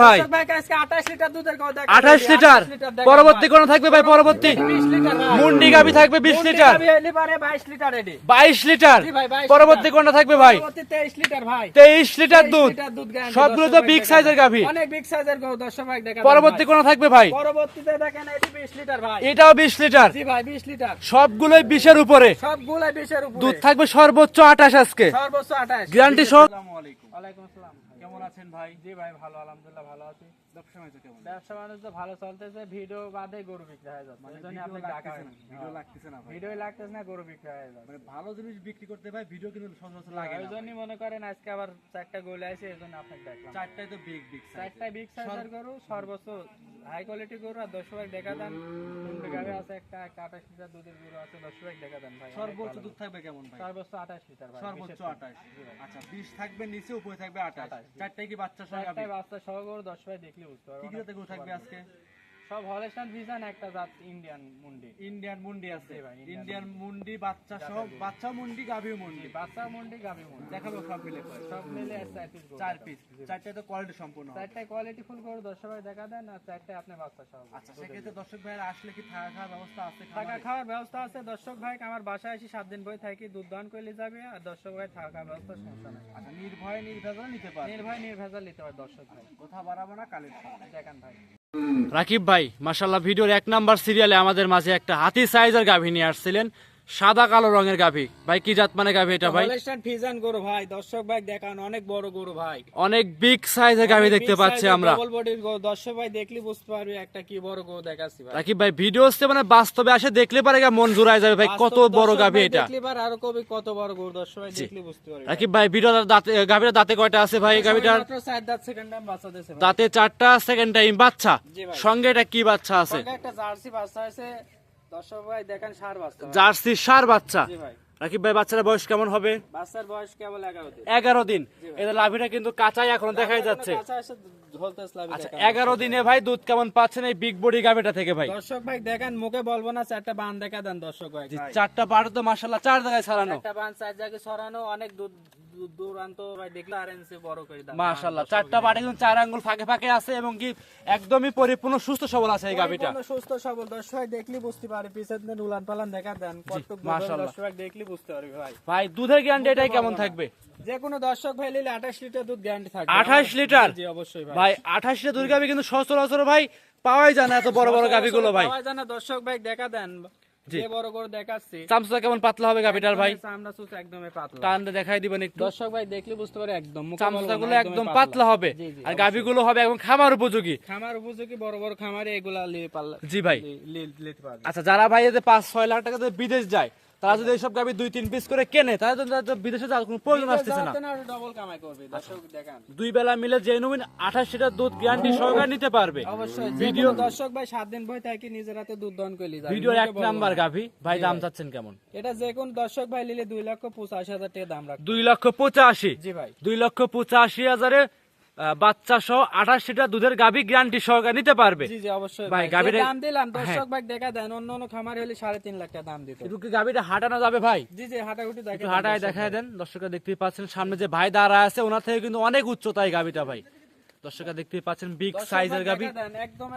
ভাই। দর্শক ভাই আজকে 28 লিটার দুধের গাও দেখা আঠাশ লিটার। 28 লিটার দেখা পরবর্তী কোন থাকবে ভাই পরবর্তী? 20 লিটার ভাই। মুন্ডি গাবি থাকবে বিশ লিটার। গাভী হইলে পারে 22 লিটার এডি। বাইশ লিটার। জি ভাই, 22 পরবর্তী। কোনটা থাকবে ভাই? পরবর্তী 23 লিটার ভাই। তেইশ লিটার দুধ। সবগুলো তো বিগ সাইজের। গাভী। পরবর্তী কোন থাকবে ভাই? পরবর্তীতে দেখেন এটি 20 লিটার ভাই। এটাও বিশ লিটার। জি ভাই 20 লিটার। সবগুলোই বিশের উপরে। সবগুলাই 20 এর উপরে। দুধ থাকবে সর্বোচ্চ আঠাশ আজকে। গ্যারান্টি সহ ওয়ালাইকুম আসসালাম। কেমন আছেন ভাই? জি ভাই ভালো আলহামদুলিল্লাহ ভালো আছি। ব্যবসা বাণিজ্য কেমন? ব্যবসা বাণিজ্য ভালো চলতেছে ভিডিও বাদে গরু বিক্রি হয়ে যাচ্ছে। এই জন্য আপনি ডাকা হয় ভিডিও লাগতেছে না ভাই। ভিডিও লাগতেছে না গরু বিক্রি হয়ে যাচ্ছে। মানে ভালো জিনিস বিক্রি করতে ভাই ভিডিও কিন্তু সচরাচর লাগে না জন্যই মনে করেন আজকে আবার চারটা গোল আছে এই জন্য আপনাকে দেখলাম চারটায় তো বিগ বিগ চারটা বিগ সাইজের গরু সর্বোচ্চ হাই কোয়ালিটি গরু আর দশ ভাগ দেখা দেন। গাড়ি আছে একটা আঠাশ লিটার দুধের গরু আছে দশ ভাগ দেখা দেন ভাই সর্বোচ্চ দুধ থাকবে কেমন ভাই? সর্বোচ্চ আঠাশ লিটার ভাই সর্বোচ্চ। আঠাশ। আচ্ছা বিশ থাকবে নিচে উপরে থাকবে আঠাশ। 28 চারটায় কি বাচ্চা সহ চারটায় বাচ্চা সহ দশ ভাই দেখলে বুঝতে পারব কি কি থাকবে আজকে? সব হলেস্টান ভিজান একটা জাত ইন্ডিয়ান মুন্ডি। ইন্ডিয়ান মুন্ডি আছে। ভাই, ইন্ডিয়ান মুন্ডি। বাচ্চা সহ বাচ্চা মুন্ডি গাভীর মুন্ডি। বাচ্চা মুন্ডি গাভি মুন্ডি। দেখাবো সব মিলে সব মিলে চার পিস গরু চার পিস চারটায় তো কোয়ালিটি সম্পূর্ণ হবে। চারটায় কোয়ালিটি ফুল গরু দশ ভাই দেখা দেন আর চারটায় আপনি বাচ্চা গরু। আচ্ছা সেক্ষেত্রে দর্শক ভাইয়ের আসলে কি থাকা খাওয়ার ব্যবস্থা আছে থাকা খাওয়ার ব্যবস্থা আছে। দর্শক ভাই আমার বাসায় এসে সাত দিন বই থাকি দুধ দান করলে যাবে আর দর্শক ভাই থাকা খাওয়ার ব্যবস্থা সমস্যা নাই। আচ্ছা নির্ভয়ে নির্ভেজাল নিতে পারে নির্ভয় নির্ভেজাল নিতে হয় দর্শক ভাই। কথা বাড়াবো না কালের দেখেন ভাই। রাকিব ভাই মাসাল্লাহ ভিডিওর এক নাম্বার সিরিয়ালে আমাদের মাঝে একটা হাতি সাইজের গাভী নিয়ে আসছিলেন। সাদা কালো রঙের গাভী। ভাই কি জাত মানে গাভী এটা ভাই? হলস্টাইন ফিজান গরু ভাই। দর্শক ভাই দেখান অনেক বড় গরু ভাই। অনেক বিগ সাইজের গাভী দেখতে পাচ্ছি আমরা। ডবল বডির গরু। দর্শক ভাই দেখলে বুঝতে পারবে একটা কি বড় গরু দেখাচ্ছি ভাই। রাকিব ভাই ভিডিও হচ্ছে মানে বাস্তবে আসে দেখলে পারে গা মন জুড়ায় যাবে ভাই। কত বড় গাভী এটা। দেখলে পারে আরও কবি কত বড় গরু দর্শক ভাই দেখলে বুঝতে পারবে রাকিব ভাই। ভিডিও দাঁতে গাভীর দাঁতে কয়টা আছে ভাই গাভীটার? দাঁত সেকেন্ড টাইম বাচ্চা দিয়েছে দাঁতে চারটা সেকেন্ড টাইম বাচ্চা। সঙ্গে এটা কি বাচ্চা আছে? একটা জার্সি বাচ্চা আছে দর্শক ভাই দেখেন সার বাচ্চা জার্সি সার বাচ্চা। রাকিব ভাই বাচ্চার বয়স কেমন হবে? বাচ্চার বয়স কেবল এগারো দিন। লাভিটা কিন্তু কাঁচাই এখনও দেখাই যাচ্ছে। আচ্ছা। এগারো দিনে ভাই দুধ কেমন পাচ্ছেন এই বিগ বডি গাভিটা থেকে ভাই? দর্শক ভাই দেখেন মুখে বলব না চারটা বান দেখা দেন দর্শক ভাই। চারটা পাড় তো মাসাল্লাহ চার জায়গায় ছাড়ানো। চারটা বান চার জায়গায় সরানো অনেক দূর- দূরান্ত ভাই দেখলে আর এনসি বড় করে দাও মাশাল্লাহ চারটা পাড়ে কিন্তু চার আঙ্গুল ফাঁকে ফাঁকে আছে এবং কি একদমই পরিপূর্ণ সুস্থ সবল আছে এই গাভিটা। সুস্থ সবল। দর্শক ভাই দেখলি বুঝতে পারে পিছের দিন উলান পালান দেখা দেন। কত দর্শক দেখলি বুঝতে পারবে ভাই। ভাই দুধের গ্যারান্টি এটাই কেমন থাকবে? যে কোনো দর্শক ভাই নিলে আঠাশ লিটার দুধ গ্যারান্টি থাকবে। 28 লিটার? জি অবশ্যই ভাই। দুধ কিন্তু সচরাচর ভাই পাওয়াই যায় না এত বড় বড় গাভিগুলো ভাই। পাওয়া যায় না। দর্শক ভাই দেখা দেন। যে বড় করে দেখাচ্ছি। চামচা কেমন পাতলা হবে গাভিটার ভাই? আমরা সুস একদমই পাতলা। টান দেখাই দিবেন একটু। দর্শক ভাই দেখলে বুঝতে পারে একদম মুখে চামচা গুলো একদম পাতলা। হবে। আর হবে একদম খামার উপযোগী। খামার উপযোগী বড় বড় খামারে এগুলা লিয়ে পাল্লা জি ভাই। আচ্ছা যারা ভাই এতে পাঁচ ছয় লাখ টাকা বিদেশ যায় তারা যদি এইসব গাভি দুই তিন পিস করে কেনে তাহলে তো বিদেশে যাওয়ার কোনো প্রয়োজন আসতেছে না। ডবল কামাই করবে দর্শক দেখান। দুই বেলা মিলে জেনুইন আঠাশ লিটার দুধ গ্যারান্টি সহকারে নিতে পারবে। অবশ্যই ভিডিও- ভিডিও দর্শক ভাই সাত দিন বই থাকি নিজের হাতে দুধ দহন করে যাবে। ভিডিওর এক নাম্বার। গাভি ভাই দাম চাচ্ছেন কেমন? এটা যে কোন দর্শক ভাই নিলে দুই লক্ষ পঁচাশি হাজার টাকা দাম রাখবে। দুই লক্ষ পঁচাশি। জি ভাই। দুই লক্ষ পঁচাশি হাজারে বাচ্চা সহ আঠাশ লিটার দুধের গাভী গ্যারান্টি সহকারে নিতে পারবে। জি জি অবশ্যই। ভাই, ভাই দাম দিলাম হ্যাঁ। দর্শক ভাই দেখা দেন অন্য অন্য খামার হলে সাড়ে তিন লাখ টাকা দাম দিত। কিন্তু কি গাভিটা হাঁটানো যাবে ভাই? জি জি একটু হাঁটায় দেখায় দেন। দর্শকরা দেখতে পাচ্ছেন সামনে যে ভাই দাঁড়া আছে ওনার থেকে কিন্তু অনেক উচ্চতায় গাভীটা ভাই। দর্শকরা দেখতেই পাচ্ছেন বিগ সাইজের গাভী। একদম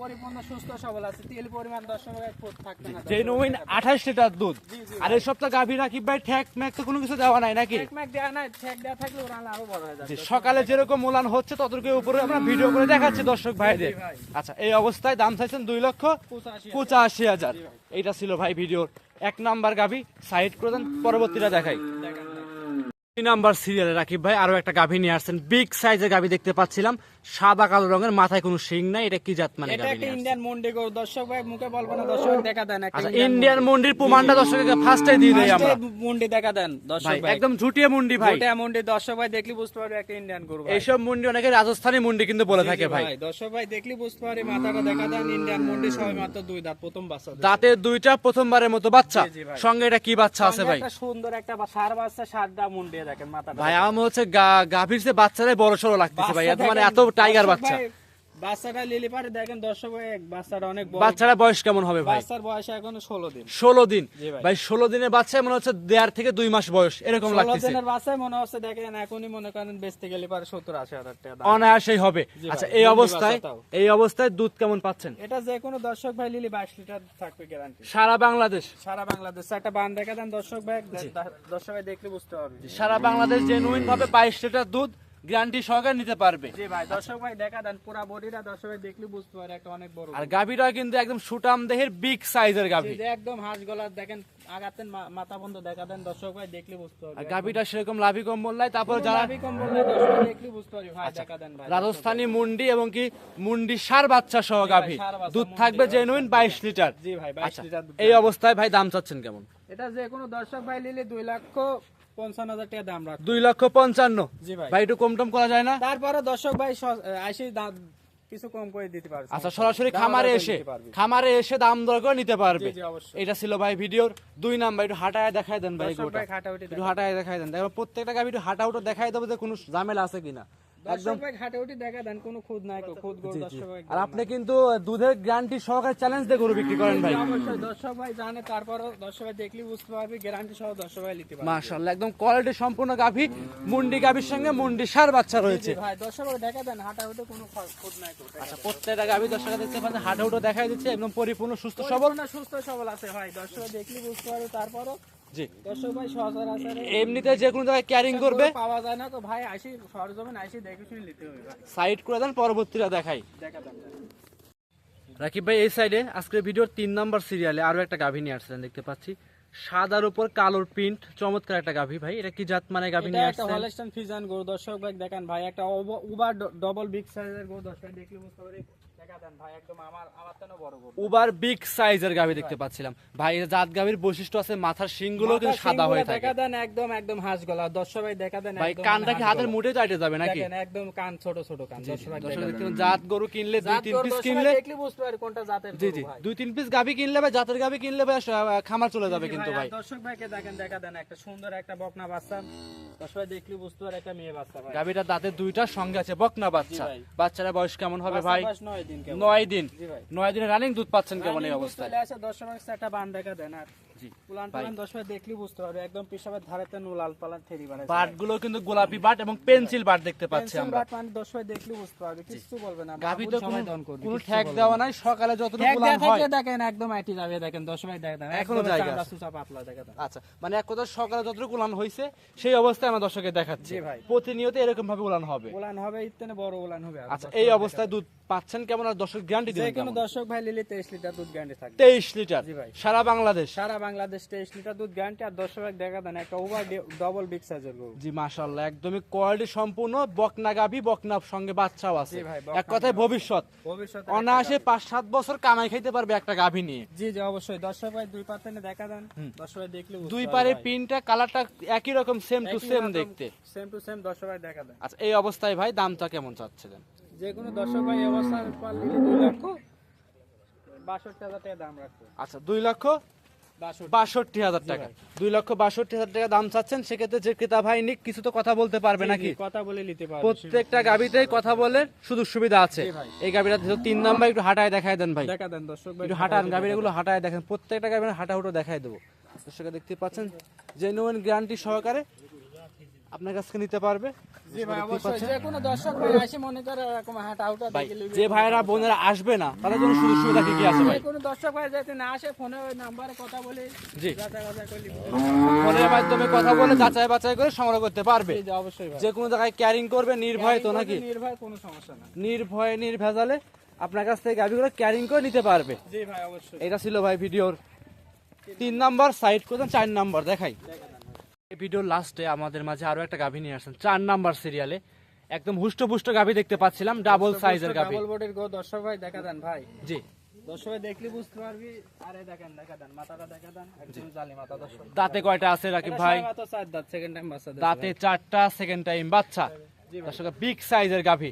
পরিপূর্ণ সুস্থ সবল আছে। তেল পরিমাণ দর্শক ভাই ফুট থাকবে না জেনুইন আঠাশ লিটার দুধ। আর এই সপ্তাহ গাভি রাখি ভাই ম্যাক তো কোনো কিছু দেওয়া নাই নাকি? এক ম্যাক দেওয়া নাই ঠেক দেওয়া থাকলে ওরা আরও বড় হয়ে যাবে। সকালে যেরকম উলান হচ্ছে ততটুকু উপরে আমরা ভিডিও করে দেখাচ্ছি দর্শক ভাইদের। আচ্ছা এই অবস্থায় দাম চাইছেন দুই লক্ষ পঁচাশি পঁচাশি হাজার। এইটা ছিল ভাই ভিডিওর। এক নাম্বার গাভি সাইড করে দেন পরবর্তীটা দেখাই। নাম্বার সিরিয়ালে রাকিব ভাই আরও একটা গাভি নিয়ে আসছেন। বিগ সাইজের গাভি দেখতে পাচ্ছিলাম। সাদা কালো রঙের মাথায় কোনো শিং নাই। এটা কি জাত মানে এটা একটা ইন্ডিয়ান মন্ডি গরু। দর্শক ভাই মুখে বলব না দর্শক দেখা দেন আচ্ছা ইন্ডিয়ান মন্ডির প্রমাণটা দর্শককে ফার্স্টে দিয়ে দেই আমরা। মন্ডি দেখা দেন দর্শক ভাই একদম ঝুটিয়ে মুন্ডি ভাই। ওটা মন্ডি দর্শক ভাই দেখলি বুঝতে পারবে একটা ইন্ডিয়ান গরু ভাই। এইসব মুন্ডি অনেকে রাজস্থানী মুন্ডি কিন্তু বলে থাকে ভাই। দর্শক ভাই দেখলি বুঝতে পারে মাথাটা দেখা দেন ইন্ডিয়ান মন্ডি সবাই মাত্র দুই দাঁত প্রথম বাচ্চা দাঁতের দুইটা প্রথমবারের মতো বাচ্চা। সঙ্গে এটা কি বাচ্চা আছে ভাই? একটা সুন্দর একটা সার বাচ্চা সারটা মুন্ডি দেখেন মাথা ভাই আমার মনে হচ্ছে গা- গাভীর বাচ্চারাই বড় সড়ো লাগতেছে ভাই। মানে এত টাইগার বাচ্চা। বাচ্চাটা লিলি পারে দেখেন দর্শক এক বাচ্চাটা অনেক বড়। বাচ্চারা বয়স কেমন হবে ভাই? বাচ্চার বয়স এখনও ষোলো দিন। ষোলো দিন। ভাই। ভাই ষোলো দিনের বাচ্চা মনে হচ্ছে দেড় থেকে দুই মাস বয়স এরকম ষোলো লাগতেছে। দিনের বাচ্চায় মনে হচ্ছে দেখেন এখনই মনে করেন বেচতে গেলে পারে সত্তর আশি হাজার টাকা অনায়াসেই হবে। আচ্ছা এই অবস্থায় এই অবস্থায় দুধ কেমন পাচ্ছেন? এটা যে কোনো দর্শক ভাই লিলি বাইশ লিটার থাকবে গ্যারান্টি সারা বাংলাদেশ। সারা বাংলাদেশ। একটা বান দেখা দেন দর্শক ভাই দর্শক ভাই দেখলে বুঝতে পারবে। সারা বাংলাদেশ জেনুইন ভাবে বাইশ লিটার দুধ গ্যারান্টি সহকারে নিতে পারবে। জি ভাই দর্শক ভাই দেখা দেন পুরা বডিটা দর্শক ভাই দেখলে বুঝতে পারে একটা অনেক বড় আর কিন্তু একদম সুটাম দেহের বিগ সাইজের যে একদম হাঁস গলার দেখেন আগাতেন মাথা বন্ধ দেখা দেন দর্শক ভাই দেখলে বুঝতে পারবে। আর গাভীটা সেরকম লাভি কম্বল নাই তারপর যারা নাভি কম্বল নাই, দর্শক ভাই দেখলে বুঝতে পারবে। ভাই দেখা দেন ভাই রাজস্থানী মুন্ডি এবং কি মুন্ডি সার বাচ্চা সহ গাভী। দুধ থাকবে। জেনুইন বাইশ লিটার। জি ভাই আচ্ছা লিটার এই অবস্থায় ভাই দাম চাচ্ছেন কেমন? এটা যে কোনো দর্শক ভাই নিলে দুই লক্ষ পঞ্চান্ন হাজার টাকা দাম রাখবে দুই লক্ষ পঞ্চান্ন। জি ভাই। ভাই একটু কম টম করা যায় না? তারপরে দর্শক ভাই আইসি কিছু কম করে দিতে পারবে আচ্ছা সরাসরি খামারে এসে খামারে এসে দাম দর করে নিতে পারবে। এটা ছিল ভাই ভিডিওর দুই নাম্বার। একটু হাঁটায় দেখায় দেন ভাই একটু হাঁটায় দেখায় দেন। দেখো প্রত্যেকটা গাভি একটু হাঁটা উঠো দেখাই দেবো যে কোনো ঝামেলা আছে কিনা। দেখা দেন কোনো খুদ নাই খুদ গরু জি, জি। দর্শক ভাই আর আপনি কিন্তু দুধের গ্যারান্টি সহকারে চ্যালেঞ্জ দিয়ে গরু বিক্রি করেন ভাই। অবশ্যই। দর্শক ভাই জানে তারপরও দর্শক ভাই দেখলে বুঝতে পারবে গ্যারান্টি সহ দর্শক ভাই নিতে পারবে। মাশাআল্লাহ একদম কোয়ালিটি সম্পূর্ণ গাভি মুন্ডি গাভির সঙ্গে মুন্ডি সার বাচ্চা রয়েছে। ভাই দর্শক ভাই দেখা দেন হাটাউটি কোনো খুদ নাই আচ্ছা প্রত্যেকটা গাভি দর্শক দেখতে পাচ্ছেন হাঁটা উঠো দেখাই দিচ্ছে একদম পরিপূর্ণ সুস্থ সবল। না সুস্থ সবল আছে ভাই। দর্শক দেখলে বুঝতে পারবে তারপরও জি। দর্শক ভাই সচরাচর এমনিতে যে কোনো জায়গায় ক্যারিং করবে। পাওয়া যায় না তো ভাই আইসি সরজমিন আইসি দেখে শুনে নিতে হবে সাইড করে দেন পরবর্তীটা দেখাই। দেখা রাকিব ভাই এই সাইডে আজকের ভিডিওর তিন নাম্বার সিরিয়ালে আরও একটা গাভী নিয়ে আসছেন দেখতে পাচ্ছি। সাদার উপর কালোর প্রিন্ট চমৎকার একটা গাভী ভাই। এটা কি জাত মানে গাভী নিয়ে আসছেন? হলস্টাইন ফিজান গরু দর্শক ভাই দেখেন ভাই একটা উবার ডবল বিগ সাইজের গরু দর্শক দেখলে বুঝতে পারবে উবার বিগ সাইজের গাভী দেখতে পাচ্ছিলাম। ভাই এর জাত গাভীর বৈশিষ্ট্য আছে মাথার শিংগুলো কিন্তু সাদা হয়ে থাকে। দেখা দেন একদম একদম হাঁস গলা। দর্শক ভাই দেখা দেন ভাই কানটা কি হাতের মুঠে যাবে নাকি? একদম কান ছোট ছোট কান। দর্শক জাত গরু কিনলে দুই তিন পিস কিনলে দেখলে বুঝতে পারবে কোনটা জাতের জি জি দুই তিন পিস গাভী কিনলে ভাই জাতের গাভী কিনলে ভাই খামার চলে যাবে কিন্তু ভাই দর্শক ভাইকে দেখেন দেখা দেন একটা সুন্দর একটা বকনা বাচ্চা। দর্শক ভাই দেখলে বুঝতে পারে একটা মেয়ে বাচ্চা ভাই। গাভীটা দাঁতের দুইটার সঙ্গে আছে বকনা বাচ্চা। বাচ্চারা বয়স কেমন হবে ভাই? বাচ্চা বয়স নয় দিন। কেবল। নয় দিন। নয় দিনে রানিং দুধ পাচ্ছেন কেমন এই অবস্থা অবস্থায়? দশ একটা বান দেখা দেন আর। জি। পালান দশ দেখলে বুঝতে পারবে। একদম পিসাবের ধারেতে নো পালান থেরি বানাইছে। বাটগুলো কিন্তু গোলাপি বাট এবং পেন্সিল বাট দেখতে পাচ্ছি আমরা। বাট মানে দশ দেখলে বুঝতে পারবে। কিছু বলবে না। গাভী তো কোনো দন করবে, কোনো ঠ্যাক দেওয়া নাই। সকালে যতটুকু গোলাম হয় থাকলে দেখেন? একদম আইটি যাবে দেখেন দশ ভাই এখনও জায়গা চামড়া পাতলা দেখা আচ্ছা মানে এক কথা সকালে যতটুকু উলান হয়েছে সেই অবস্থায় আমরা দর্শকে দেখাচ্ছি। প্রতিনিয়ত এরকম ভাবে উলান হবে। উলান হবে বড় উলান হবে। আচ্ছা এই অবস্থায় দুধ পাচ্ছেন কেমন? আর দর্শক গ্যারান্টি যে কোনো দর্শক ভাই লিলে তেইশ লিটার দুধ গ্যারান্টি থাকবে। তেইশ লিটার। ভাই। সারা বাংলাদেশ। সারা বাংলাদেশ তেইশ লিটার দুধ গ্যারান্টি আর দশ দেখা দেন একটা ওভার ডবল বিগ সাইজের গরু। জি মাশাআল্লাহ একদমই কোয়ালিটি সম্পূর্ণ বকনা গাভী বকনার সঙ্গে বাচ্চাও আছে। এক কথায় ভবিষ্যৎ। ভবিষ্যতে অনায়াসে পাঁচ সাত বছর কামাই খাইতে পারবে একটা গাভী নিয়ে। জি জি অবশ্যই। দর্শক ভাই দুই পাতে দেখা দেন। দর্শক ভাই দেখলে দুই পারে পিনটা কালারটা একই রকম সেম টু সেম দেখতে। সেম টু সেম দর্শক ভাই দেখা দেন। আচ্ছা এই অবস্থায় ভাই দামটা কেমন চাচ্ছিলেন? যে কোনো দর্শক ভাই এই অবস্থার পর নিলে দুই লক্ষ বাষট্টি হাজার টাকা দাম রাখব। আচ্ছা দুই লক্ষ বাষট্টি। হাজার টাকা। দুই লক্ষ বাষট্টি হাজার টাকা দাম চাচ্ছেন সেক্ষেত্রে যে ক্রেতা ভাই নিক কিছু তো কথা বলতে পারবে নাকি? কথা বলে নিতে পারবে প্রত্যেকটা গাবিতেই কথা বলে সুযোগ সুবিধা আছে। এই গাবিটা তিন নাম্বার একটু হাঁটায় দেখায় দেন ভাই। দেখা দেন দর্শক একটু হাঁটান গাবির এগুলো হাঁটায় দেখেন প্রত্যেকটা গাবির হাঁটা হুটো দেখাই দেবো। দর্শকে দেখতে পাচ্ছেন জেনুইন গ্যারান্টি সহকারে আপনার কাছ থেকে নিতে পারবে? জি ভাই অবশ্যই। যে কোনো দর্শক ভাই মনে করে এরকম হাট আউটা ভাই যে ভাইয়েরা বোনেরা আসবে না তাদের জন্য সুযোগ সুবিধা কি কি আছে ভাই? কোনো দর্শক ভাই যাতে না আসে ফোনে ওই নাম্বারে কথা বলে জি। করে। ফোনের মাধ্যমে কথা বলে যাচাই বাছাই করে সংগ্রহ করতে পারবে। অবশ্যই যে কোনো জায়গায় ক্যারিং করবে নির্ভয় তো নাকি? নির্ভয় কোনো সমস্যা না। নির্ভয়ে নির্ভেজালে আপনার কাছ থেকে গাভিগুলো ক্যারিং করে নিতে পারবে। জি ভাই অবশ্যই। এটা ছিল ভাই ভিডিওর তিন নাম্বার সাইড করতেন চার নাম্বার দেখাই। এই ভিডিওর লাস্টে আমাদের মাঝে আরও একটা গাভী নিয়ে আসছেন। চার নাম্বার সিরিয়ালে একদম হুষ্টপুষ্ট গাভী দেখতে পাচ্ছিলাম ডাবল সাইজের গাভী। ডাবল বডির গো দর্শক ভাই দেখা দেন ভাই। জি। দর্শক ভাই দেখলে বুঝতে পারবি। আরে দেখেন দেখা দেন মাথাটা দেখা দেন। একদম জালি মাথা দর্শক। দাঁতে কয়টা আছে রাকিব ভাই? চার দাঁত সেকেন্ড টাইম বাচ্চা দাঁতে চারটা সেকেন্ড টাইম বাচ্চা। দর্শক বিগ সাইজের গাভী।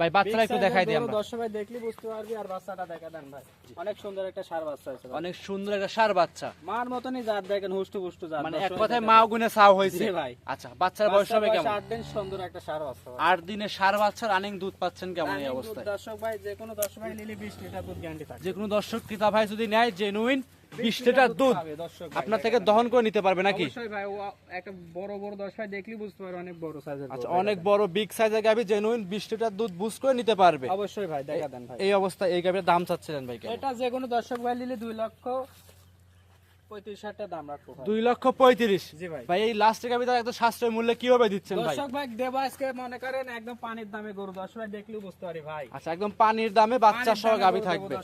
ভাই বাচ্চারা একটু দেখাই দিই আমরা। দর্শক ভাই দেখলে বুঝতে পারবি আর বাচ্চাটা দেখা দেন ভাই। অনেক সুন্দর একটা সার বাচ্চা হয়েছে অনেক সুন্দর একটা সার বাচ্চা। মার মতনই জাত দেখেন হুষ্টু পুষ্টু জাত মানে এক কথায় মা গুনে চাও হয়েছে। ভাই। আচ্ছা বাচ্চার বয়স হবে কেমন? আট দিন সুন্দর একটা সার বাচ্চা ভাই। আট দিনে সার বাচ্চা রানিং দুধ পাচ্ছেন কেমন এই অবস্থায়? দর্শক ভাই যে কোনো দর্শক ভাই নিলে বিশ লিটার দুধ গ্যারান্টি থাকে যে কোনো দর্শক ক্রেতা ভাই যদি নেয় জেনুইন বিশ লিটার দুধ আপনার থেকে দহন করে নিতে পারবে নাকি? ভাই ও একটা বড় বড় দশ ভাই দেখলে বুঝতে পারবে অনেক বড় সাইজের আচ্ছা অনেক বড় বিগ সাইজের গাভি জেনুইন বিশ লিটার দুধ বুঝ করে নিতে পারবে। অবশ্যই ভাই দেখা দেন ভাই। এই অবস্থা এই গাভির দাম চাচ্ছিলেন ভাই এটা যে কোনো দর্শক ভাই নিলে দুই লক্ষ পঁয়ত্রিশ হাজার দাম রাখব দুই লক্ষ পঁয়ত্রিশ। জি ভাই। ভাই এই লাস্টের গাভি তার একদম সাশ্রয় মূল্যে কীভাবে দিচ্ছেন ভাই? দর্শক ভাই দেবো আজকে মনে করেন একদম পানির দামে গরু দর্শক ভাই দেখলেও বুঝতে পারি ভাই। আচ্ছা একদম পানির দামে বাচ্চা সহ দামে গাভি গরু দেবো থাকবে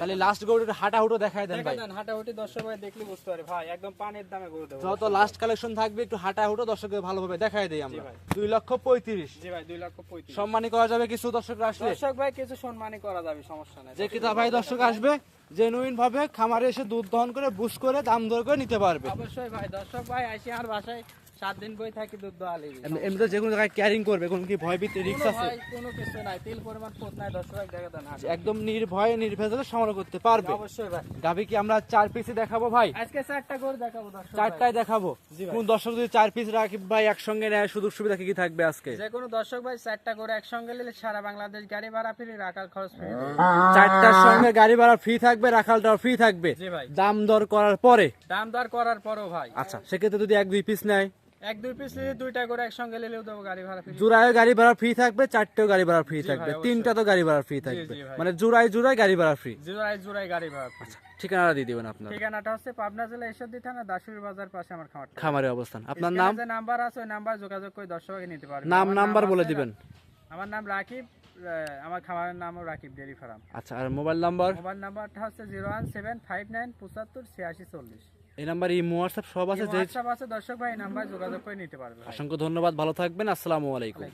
তাহলে লাস্ট গরুর হাঁটা হুটো দেখাই দেন ভাই। দেন হাঁটাহুটি দর্শক ভাই দেখলে বুঝতে পারি ভাই একদম পানির দামে গরু দেবো যত লাস্ট কালেকশন থাকবে একটু হাঁটা হুটো দর্শকদের ভালোভাবে দেখাই দেই আমরা। দুই লক্ষ পঁয়ত্রিশ। জি ভাই দুই লক্ষ পঁয়ত্রিশ। সম্মানী করা যাবে কিছু দর্শক আসলে? দর্শক ভাই কিছু সম্মানই করা যাবে সমস্যা নেই। যে কিতা ভাই দর্শক আসবে জেনুইন ভাবে খামারে এসে দুধ দহন করে বুস করে, দাম দর করে নিতে পারবে। অবশ্যই ভাই, দর্শক ভাই, আসি আর বাসায়। সাত দিন বই থাকি দুধ দোয়া লিবি এমনি- এমনিতে যে কোনো জায়গায় ক্যারিং করবে কোনো কি ভয় ভীতি রিক্স আছে? কোনো কিছু নাই তিল পরিমাণ পোত নাই দর্শক ভাই দেখা দেন একদম নির্ভয়ে নির্ভেজালে সংগ্রহ করতে পারবে। অবশ্যই ভাই। গাভি কি আমরা চার দেখাবো ভাই? আজকে চারটা করে দেখাবো দর্শক চারটায় দেখাবো। কোন দর্শক যদি চার পিস ভাই একসঙ্গে নেয় সুযোগ সুবিধা কি কি থাকবে আজকে? যে কোনো দর্শক ভাই চারটা করে একসঙ্গে নিলে সারা বাংলাদেশ গাড়ি ভাড়া ফ্রি রাখার খরচ ফ্রি। চারটার সঙ্গে গাড়ি ভাড়া ফ্রি থাকবে রাখালটাও ফ্রি থাকবে। দাম দর করার পরে। দাম দর করার পরও ভাই। আচ্ছা সেক্ষেত্রে যদি এক দুই পিস নেয়? এক দুই পিস নিলে দুইটা করে একসঙ্গে নিলেও দেবো গাড়ি ভাড়া ফ্রি জোড়ায় গাড়ি ভাড়া ফ্রি থাকবে চারটেও গাড়ি ভাড়া ফ্রি থাকবে। তিনটা তো গাড়ি ভাড়া ফ্রি থাকবে। মানে জোড়ায় জোড়ায় গাড়ি ভাড়া ফ্রি জোড়ায় জোড়ায় গাড়ি ভাড়া ফ্রি ঠিকানাটা দিয়ে দিবেন আপনার। ঠিকানাটা হচ্ছে পাবনা জেলা ঈশ্বরদী থানা দাসুরি বাজার পাশে আমার খামারটা। খামারের অবস্থান। আপনার নাম? যে নাম্বার আছে ওই নাম্বার যোগাযোগ করে দর্শককে নিতে পারবে নাম নাম্বার বলে দিবেন। আমার নাম রাকিব আমার খামারের নামও রাকিব ডেরি ফার্ম। আচ্ছা আর মোবাইল নাম্বার? মোবাইল নাম্বারটা হচ্ছে zero one seven five nine পঁচাত্তর ছিয়াশি চল্লিশ। এই নাম্বার ইমো হোয়াটসঅ্যাপ সব আছে যে হোয়াটসঅ্যাপ আছে দর্শক ভাই এই নাম্বার যোগাযোগ করে নিতে পারবে অসংখ্য ধন্যবাদ ভালো থাকবেন আসসালামু আলাইকুম।